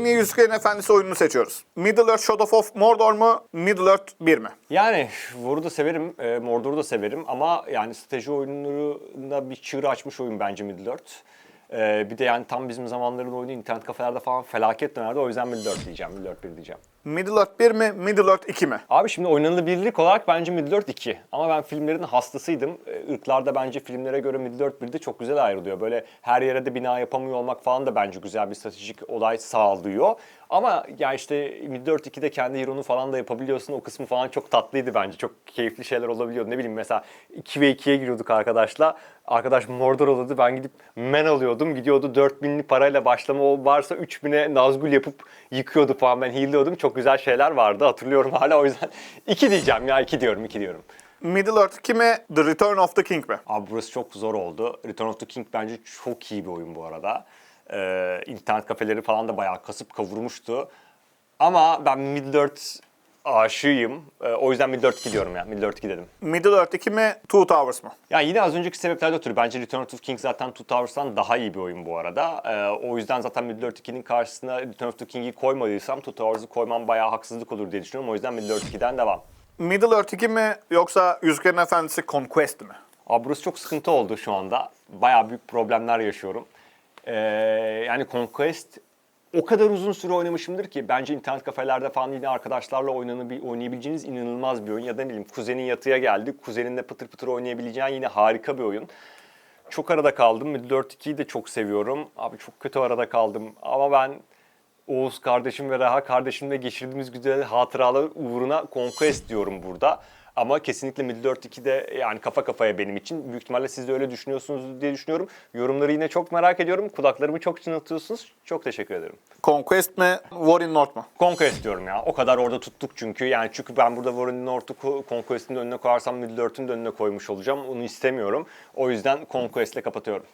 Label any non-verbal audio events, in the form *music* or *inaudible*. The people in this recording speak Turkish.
En iyi Yüzüklerin Efendisi oyununu seçiyoruz. Middle-earth Shadow of Mordor mu? Middle-earth 1 mi? Yani War'u da severim, e, Mordor'u da severim ama yani strateji oyunlarında bir çığır açmış oyun bence Middle-earth. E, bir de yani tam bizim zamanların oyunu internet kafelerde falan felaket dönerdi. O yüzden Middle-earth diyeceğim, Middle-earth 1 diyeceğim. Middle-earth 1 mi? Middle-earth 2 mi? Abi şimdi oynanılabilirlik olarak bence Middle-earth 2. Ama ben filmlerin hastasıydım. E, Irklarda bence filmlere göre Middle-earth 1 de çok güzel ayrılıyor. Böyle her yere de bina yapamıyor olmak falan da bence güzel bir stratejik olay sağlıyor. Ama ya işte Middle-earth 2'de kendi hero'nu falan da yapabiliyorsun. O kısmı falan çok tatlıydı bence. Çok keyifli şeyler olabiliyordu. Ne bileyim mesela 2 ve 2'ye giriyorduk arkadaşla. Arkadaş Mordor oluyordu. Ben gidip men alıyordum. Gidiyordu 4000'li parayla başlama o varsa 3000'e Nazgul yapıp yıkıyordu falan. Ben heal'liyordum. Çok güzel şeyler vardı. Hatırlıyorum hala o yüzden *laughs* 2 diyeceğim ya 2 diyorum 2 diyorum. Middle-earth 2 mi? The Return of the King mi? Abi burası çok zor oldu. Return of the King bence çok iyi bir oyun bu arada. Ee, internet kafeleri falan da bayağı kasıp kavurmuştu. Ama ben Middle-earth aşığıyım. Ee, o yüzden Middle-earth gidiyorum ya. Middle-earth gidelim. Middle-earth 2 mi? Two Towers mı? Ya yine az önceki sebeplerden ötürü bence Return of the King zaten Two Towers'tan daha iyi bir oyun bu arada. Ee, o yüzden zaten Middle-earth 2'nin karşısına Return of the King'i koymadıysam Two Towers'ı koymam bayağı haksızlık olur diye düşünüyorum. O yüzden Middle-earth 2'den devam. Middle-earth 2 mi? Yoksa Yüzüklerin Efendisi Conquest mi? Abi burası çok sıkıntı oldu şu anda. Bayağı büyük problemler yaşıyorum. Ee, yani Conquest o kadar uzun süre oynamışımdır ki bence internet kafelerde falan yine arkadaşlarla oynanabil, oynayabileceğiniz inanılmaz bir oyun. Ya da ne bileyim kuzenin yatıya geldi, kuzeninle pıtır pıtır oynayabileceğin yine harika bir oyun. Çok arada kaldım. Middle-earth 2'yi de çok seviyorum. Abi çok kötü arada kaldım. Ama ben Oğuz kardeşim ve Reha kardeşimle geçirdiğimiz güzel hatıralar uğruna Conquest diyorum burada. Ama kesinlikle Middle-earth 2'de yani kafa kafaya benim için. Büyük ihtimalle siz de öyle düşünüyorsunuz diye düşünüyorum. Yorumları yine çok merak ediyorum. Kulaklarımı çok çınlatıyorsunuz. Çok teşekkür ederim. Conquest mi? War in North mu? Conquest diyorum ya. O kadar orada tuttuk çünkü. Yani çünkü ben burada Warren North'u ko- Conquest'in önüne koyarsam Middle-earth'ün de önüne koymuş olacağım. Onu istemiyorum. O yüzden Conquest'le kapatıyorum.